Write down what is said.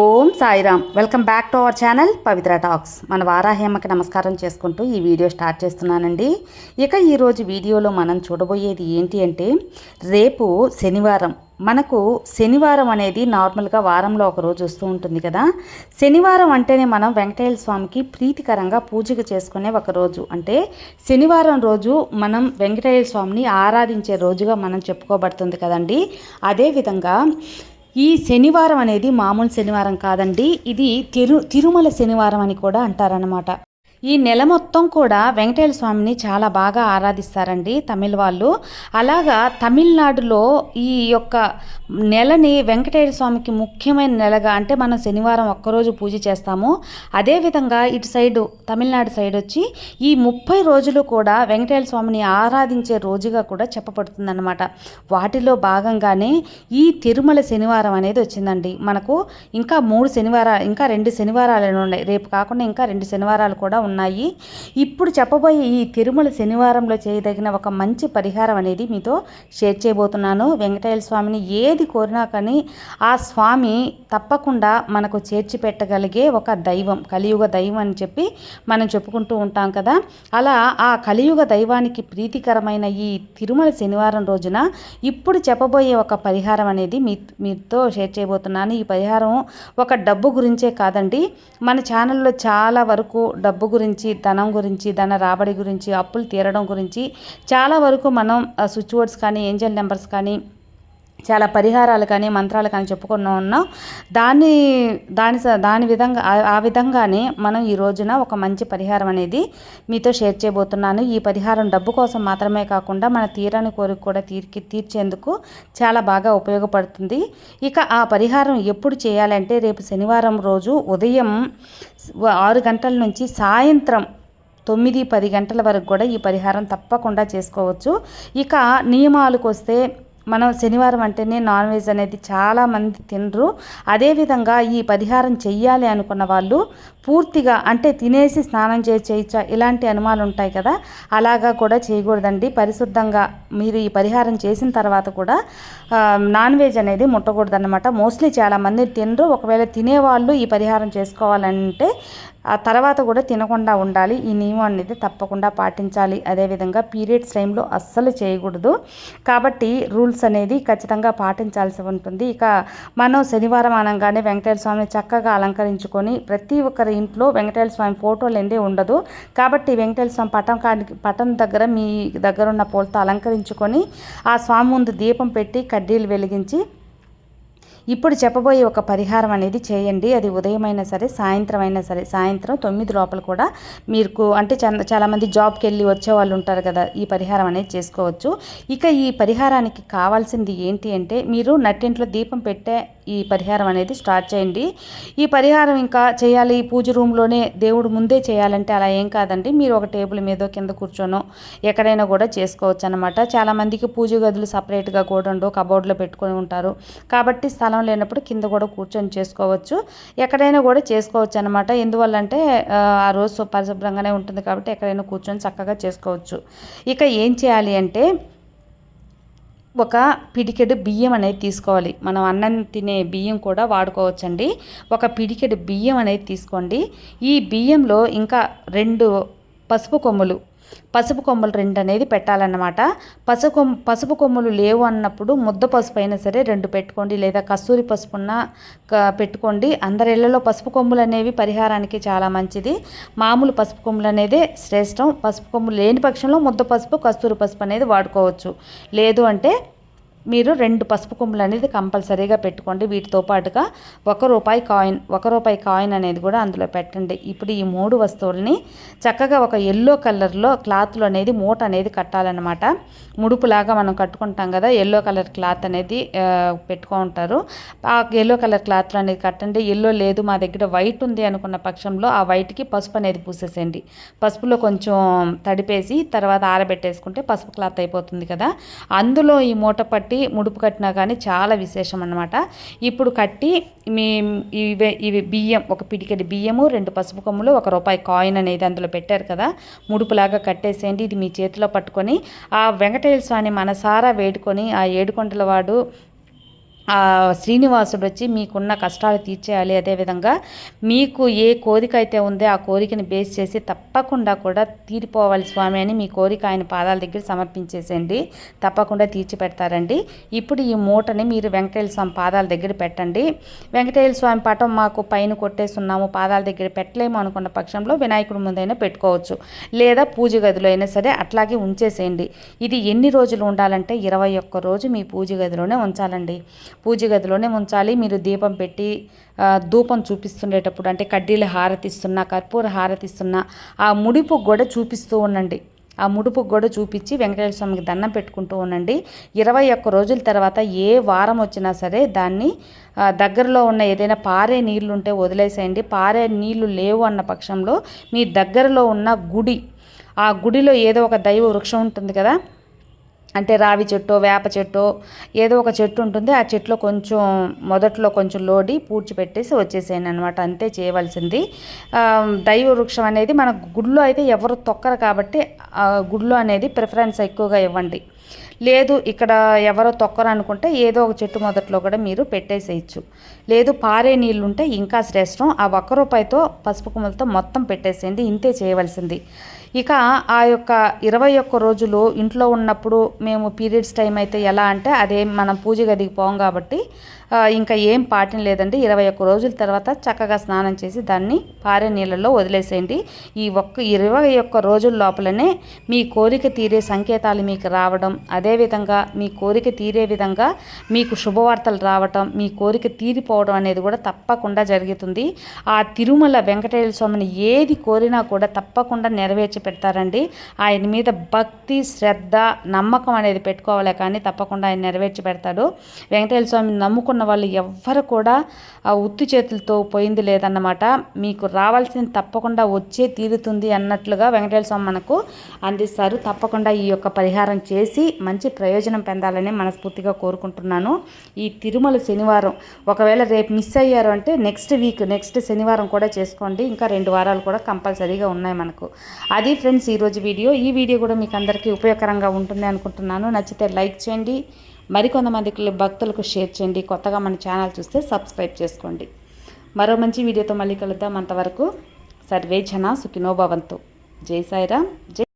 Om Sairam. Welcome back to our channel Pavitra talks. మన వారాహేమకి నమస్కారం చేసుకుంటూ ఈ వీడియో స్టార్ట్ చేస్తున్నానండి. ఇక ఈరోజు వీడియోలో మనం చూడబోయేది ఏంటి అంటే రేపు శనివారం. మనకు శనివారం అనేది నార్మల్గా వారంలో ఒక రోజు వస్తూ ఉంటుంది కదా. శనివారం అంటేనే మనం వెంకటేశ్వర స్వామికి ప్రీతికరంగా పూజగా చేసుకునే ఒక రోజు. అంటే శనివారం రోజు మనం వెంకటేశ్వర స్వామిని ఆరాధించే రోజుగా మనం చెప్పుకోబడుతుంది కదండి. అదేవిధంగా ఈ శనివారం అనేది మామూలు శనివారం కాదండి. ఇది తిరు తిరుమల శనివారం అని కూడా అంటారనమాట ఈ నెల మొత్తం కూడా వెంకటేశ్వర స్వామిని చాలా బాగా ఆరాధిస్తారండి తమిళ వాళ్ళు. అలాగా తమిళనాడులో ఈ యొక్క నెలని వెంకటేశ్వర స్వామికి ముఖ్యమైన నెలగా అంటే మనం శనివారం ఒక్కరోజు పూజ చేస్తాము. అదేవిధంగా ఇటు సైడు తమిళనాడు సైడ్ వచ్చి ఈ ముప్పై రోజులు కూడా వెంకటేశ్వర స్వామిని ఆరాధించే రోజుగా కూడా చెప్పబడుతుందన్నమాట. వాటిలో భాగంగానే ఈ తిరుమల శనివారం అనేది వచ్చిందండి. మనకు ఇంకా మూడు శనివారాలు ఇంకా రెండు శనివారాలు ఉన్నాయి. రేపు కాకుండా ఇంకా రెండు శనివారాలు కూడా ఉన్నాయి ఉన్నాయి. ఇప్పుడు చెప్పబోయే ఈ తిరుమల శనివారంలో చేయదగిన ఒక మంచి పరిహారం అనేది మీతో షేర్ చేయబోతున్నాను. వెంకటేశ్వర స్వామిని ఏది కోరినా కానీ ఆ స్వామి తప్పకుండా మనకు చేర్చి పెట్టగలిగే ఒక దైవం కలియుగ దైవం అని చెప్పి మనం చెప్పుకుంటూ ఉంటాం కదా. అలా ఆ కలియుగ దైవానికి ప్రీతికరమైన ఈ తిరుమల శనివారం రోజున ఇప్పుడు చెప్పబోయే ఒక పరిహారం అనేది మీ మీతో షేర్ చేయబోతున్నాను. ఈ పరిహారం ఒక డబ్బు గురించే కాదండి. మన ఛానల్లో చాలా వరకు డబ్బు గురించి ధనం గురించి ధన రాబడి గురించి అప్పులు తీరడం గురించి చాలా వరకు మనం స్విచ్ బోర్డ్స్ కానీ ఏంజల్ నెంబర్స్ కానీ చాలా పరిహారాలు కానీ మంత్రాలు కానీ చెప్పుకున్నా ఉన్నాం. దాన్ని దాని స- దాని విధంగా ఆ- విధంగానే మనం ఈ రోజున ఒక మంచి పరిహారం అనేది మీతో షేర్ చేయబోతున్నాను. ఈ పరిహారం డబ్బు కోసం మాత్రమే కాకుండా మన తీరాని కోరిక కూడా తీర్కి తీర్చేందుకు చాలా బాగా ఉపయోగపడుతుంది. ఇక ఆ పరిహారం ఎప్పుడు చేయాలంటే రేపు శనివారం రోజు ఉదయం ఆరు గంటల నుంచి సాయంత్రం తొమ్మిది పది గంటల వరకు కూడా ఈ పరిహారం తప్పకుండా చేసుకోవచ్చు. ఇక నియమాలకు వస్తే మనం శనివారం అంటేనే నాన్ వెజ్ అనేది చాలామంది తినరు. అదేవిధంగా ఈ పరిహారం చెయ్యాలి అనుకున్న వాళ్ళు పూర్తిగా అంటే తినేసి స్నానం చేసి చేయొచ్చా ఇలాంటి అనుమానాలు ఉంటాయి కదా అలాగా కూడా చేయకూడదండి. పరిశుద్ధంగా మీరు ఈ పరిహారం చేసిన తర్వాత కూడా నాన్ వెజ్ అనేది ముట్టకూడదన్నమాట. మోస్ట్లీ చాలామంది తినరు. ఒకవేళ తినేవాళ్ళు ఈ పరిహారం చేసుకోవాలంటే ఆ తర్వాత కూడా తినకుండా ఉండాలి. ఈ నియమం అనేది తప్పకుండా పాటించాలి. అదేవిధంగా పీరియడ్స్ టైంలో అస్సలు చేయకూడదు. కాబట్టి రూల్స్ అనేది ఖచ్చితంగా పాటించాల్సి ఉంటుంది. ఇక మనం శనివారం అనగానే వెంకటేశ్వర స్వామిని చక్కగా అలంకరించుకొని ప్రతి ఒక్కరి ఇంట్లో వెంకటేశ్వర స్వామి ఫోటోలు ఎందే ఉండదు. కాబట్టి వెంకటేశ్వర స్వామి పటం కాడికి పటం దగ్గర మీ దగ్గర ఉన్న పూలతో అలంకరించుకొని ఆ స్వామి ముందు దీపం పెట్టి కడ్డీలు వెలిగించి ఇప్పుడు చెప్పబోయే ఒక పరిహారం అనేది చేయండి. అది ఉదయం అయినా సరే సాయంత్రం అయినా సరే సాయంత్రం తొమ్మిది లోపల కూడా మీకు అంటే చాలామంది జాబ్కి వెళ్ళి వచ్చే వాళ్ళు ఉంటారు కదా ఈ పరిహారం అనేది చేసుకోవచ్చు. ఇక ఈ పరిహారానికి కావాల్సింది ఏంటి అంటే మీరు నట్టింట్లో దీపం పెట్టే ఈ పరిహారం అనేది స్టార్ట్ చేయండి. ఈ పరిహారం ఇంకా చేయాలి. పూజ రూమ్లోనే దేవుడు ముందే చేయాలంటే అలా ఏం కాదండి. మీరు ఒక టేబుల్ మీదో కింద కూర్చోనో ఎక్కడైనా కూడా చేసుకోవచ్చు అనమాట చాలామందికి పూజ గదులు సపరేట్గా కూడా ఉండవు. కబోర్డ్లో పెట్టుకొని ఉంటారు. కాబట్టి స్థలం లేనప్పుడు కింద కూడా కూర్చొని చేసుకోవచ్చు. ఎక్కడైనా కూడా చేసుకోవచ్చు అనమాట ఎందువల్లంటే ఆ, ఆ రోజు పరిశుభ్రంగానే ఉంటుంది కాబట్టి ఎక్కడైనా కూర్చొని చక్కగా చేసుకోవచ్చు. ఇక ఏం చేయాలి అంటే ఒక పిడికెడు బియ్యం అనేది తీసుకోవాలి. మనం అన్నం తినే బియ్యం కూడా వాడుకోవచ్చండి. ఒక పిడికెడు బియ్యం అనేది తీసుకోండి. ఈ బియ్యంలో ఇంకా రెండు పసుపు కొమ్ములు పసుపు కొమ్మలు రెండు అనేది పెట్టాలన్నమాట. పసుపు కొమ్మ పసుపు కొమ్ములు లేవు అన్నప్పుడు ముద్ద పసుపు అయినా సరే రెండు పెట్టుకోండి లేదా కస్తూరి పసుపు ఉన్న పెట్టుకోండి. అందరి ఇళ్ళలో పసుపు కొమ్ములు అనేవి పరిహారానికి చాలా మంచిది. మామూలు పసుపు కొమ్ములు అనేది శ్రేష్టం. పసుపు కొమ్ములు లేని పక్షంలో ముద్ద పసుపు కస్తూరి పసుపు అనేది వాడుకోవచ్చు. లేదు అంటే మీరు రెండు పసుపు కొమ్ములు అనేది కంపల్సరీగా పెట్టుకోండి. వీటితో పాటుగా ఒక రూపాయి కాయిన్ ఒక రూపాయి కాయిన్ అనేది కూడా అందులో పెట్టండి. ఇప్పుడు ఈ మూడు వస్తువుల్ని చక్కగా ఒక ఎల్లో కలర్లో క్లాత్లో అనేది మూట అనేది కట్టాలన్నమాట. ముడుపులాగా మనం కట్టుకుంటాం కదా ఎల్లో కలర్ క్లాత్ అనేది పెట్టుకో ఉంటారు. ఆ ఎల్లో కలర్ క్లాత్లో అనేది కట్టండి. ఎల్లో లేదు మా దగ్గర వైట్ ఉంది అనుకున్న పక్షంలో ఆ వైట్కి పసుపు అనేది పూసేసేయండి. పసుపులో కొంచెం తడిపేసి తర్వాత ఆరబెట్టేసుకుంటే పసుపు క్లాత్ అయిపోతుంది కదా. అందులో ఈ మూట పట్టి కట్టి ముడుపు కట్టినా కానీ చాలా విశేషం అన్నమాట. ఇప్పుడు కట్టి మీ ఇవే ఇవి బియ్యం ఒక పిడికెడి బియ్యము రెండు పసుపు కొమ్ములు ఒక రూపాయి కాయిన్ అనేది అందులో పెట్టారు కదా. ముడుపులాగా కట్టేసేయండి ఇది మీ చేతిలో పట్టుకొని. ఆ వెంకటేశ్వర స్వామి మనసారా వేడుకొని ఆ ఏడుకొండల వాడు శ్రీనివాసుడు వచ్చి మీకున్న కష్టాలు తీర్చేయాలి అదేవిధంగా మీకు ఏ కోరిక అయితే ఉందో ఆ కోరికని బేస్ చేసి తప్పకుండా కూడా తీరిపోవాలి స్వామి అని మీ కోరిక ఆయన పాదాల దగ్గర సమర్పించేసేయండి. తప్పకుండా తీర్చి పెడతారండి ఇప్పుడు ఈ మూటని మీరు వెంకటేశ్వర స్వామి పాదాల దగ్గర పెట్టండి. వెంకటేశ్వర స్వామి పటం మాకు పైన కొట్టేస్తున్నాము పాదాల దగ్గర పెట్టలేము అనుకున్న పక్షంలో వినాయకుడి ముందైనా పెట్టుకోవచ్చు. లేదా పూజ గదిలో అయినా సరే అట్లాగే ఉంచేసేయండి. ఇది ఎన్ని రోజులు ఉండాలంటే ఇరవై ఒక్క రోజు మీ పూజ గదిలోనే ఉంచాలండి. పూజ గదిలోనే ఉంచాలి మీరు దీపం పెట్టి ధూపం చూపిస్తుండేటప్పుడు అంటే కడ్డీలు హారతిస్తున్నా కర్పూర హారతిస్తున్నా ఆ ముడిపు కూడా చూపిస్తూ ఉండండి. ఆ ముడుపు కూడా చూపించి వెంకటేశ్వర స్వామికి దండం పెట్టుకుంటూ ఉండండి. ఇరవై ఒక్క రోజుల తర్వాత ఏ వారం వచ్చినా సరే దాన్ని దగ్గరలో ఉన్న ఏదైనా పారే నీళ్ళు ఉంటే వదిలేసేయండి. పారే నీళ్ళు లేవు అన్న పక్షంలో మీ దగ్గరలో ఉన్న గుడి ఆ గుడిలో ఏదో ఒక దైవ వృక్షం ఉంటుంది కదా అంటే రావి చెట్టు వేప చెట్టు ఏదో ఒక చెట్టు ఉంటుంది. ఆ చెట్లో కొంచెం మొదట్లో కొంచెం లోడి పూడ్చి పెట్టేసి అనమాట అంతే చేయవలసింది. దైవ వృక్షం అనేది మన గుడిలో అయితే ఎవరు తొక్కరు కాబట్టి గుడిలో అనేది ప్రిఫరెన్స్ ఎక్కువగా ఇవ్వండి. లేదు ఇక్కడ ఎవరో తొక్కరు అనుకుంటే ఏదో ఒక చెట్టు మొదట్లో కూడా మీరు పెట్టేసేయచ్చు. లేదు పారే నీళ్ళు ఉంటే ఇంకా శ్రేష్టం. ఆ ఒక్క రూపాయితో పసుపు కుమ్మలతో మొత్తం పెట్టేసేయండి. ఇంతే చేయవలసింది. ఇక ఆ యొక్క ఇరవై ఒక్క రోజులు ఇంట్లో ఉన్నప్పుడు మేము పీరియడ్స్ టైం అయితే ఎలా అంటే అదే మనం పూజ గదికి పోం కాబట్టి ఇంకా ఏం పాటిన లేదండి. ఇరవై ఒక్క రోజుల తర్వాత చక్కగా స్నానం చేసి దాన్ని పారే నీళ్ళల్లో వదిలేసేయండి. ఈ ఒక్క ఇరవై ఒక్క రోజుల లోపలనే మీ కోరిక తీరే సంకేతాలు మీకు రావడం అదేవిధంగా మీ కోరిక తీరే విధంగా మీకు శుభవార్తలు రావటం మీ కోరిక తీరిపోవడం అనేది కూడా తప్పకుండా జరుగుతుంది. ఆ తిరుమల వెంకటేశ్వర స్వామిని ఏది కోరినా కూడా తప్పకుండా నెరవేర్చి పెడతారండి. ఆయన మీద భక్తి శ్రద్ధ నమ్మకం అనేది పెట్టుకోవాలి కానీ తప్పకుండా ఆయన నెరవేర్చి పెడతాడు. వెంకటేశ్వర స్వామిని నమ్ముకున్న ఉన్న వాళ్ళు ఎవ్వరు కూడా ఆ ఉత్తి చేతులతో పోయింది లేదన్నమాట. మీకు రావాల్సింది తప్పకుండా వచ్చే తీరుతుంది అన్నట్లుగా వెంకటేశ్వర స్వామి మనకు అందిస్తారు. తప్పకుండా ఈ యొక్క పరిహారం చేసి మంచి ప్రయోజనం పొందాలని మనస్ఫూర్తిగా కోరుకుంటున్నాను. ఈ తిరుమల శనివారం ఒకవేళ రేపు మిస్ అయ్యారు అంటే నెక్స్ట్ వీక్ నెక్స్ట్ శనివారం కూడా చేసుకోండి. ఇంకా రెండు వారాలు కూడా కంపల్సరీగా ఉన్నాయి మనకు. అది ఫ్రెండ్స్ ఈరోజు వీడియో. ఈ వీడియో కూడా మీకు అందరికీ ఉపయోగకరంగా ఉంటుంది అనుకుంటున్నాను. నచ్చితే లైక్ చేయండి. మరికొంతమందికి భక్తులకు షేర్ చేయండి. కొత్తగా మన ఛానల్ చూస్తే సబ్స్క్రైబ్ చేసుకోండి. మరో మంచి వీడియోతో మళ్ళీ కలుద్దాం. అంతవరకు సర్వే జన సుఖినోభవంతు జై సాయిరామ్. జై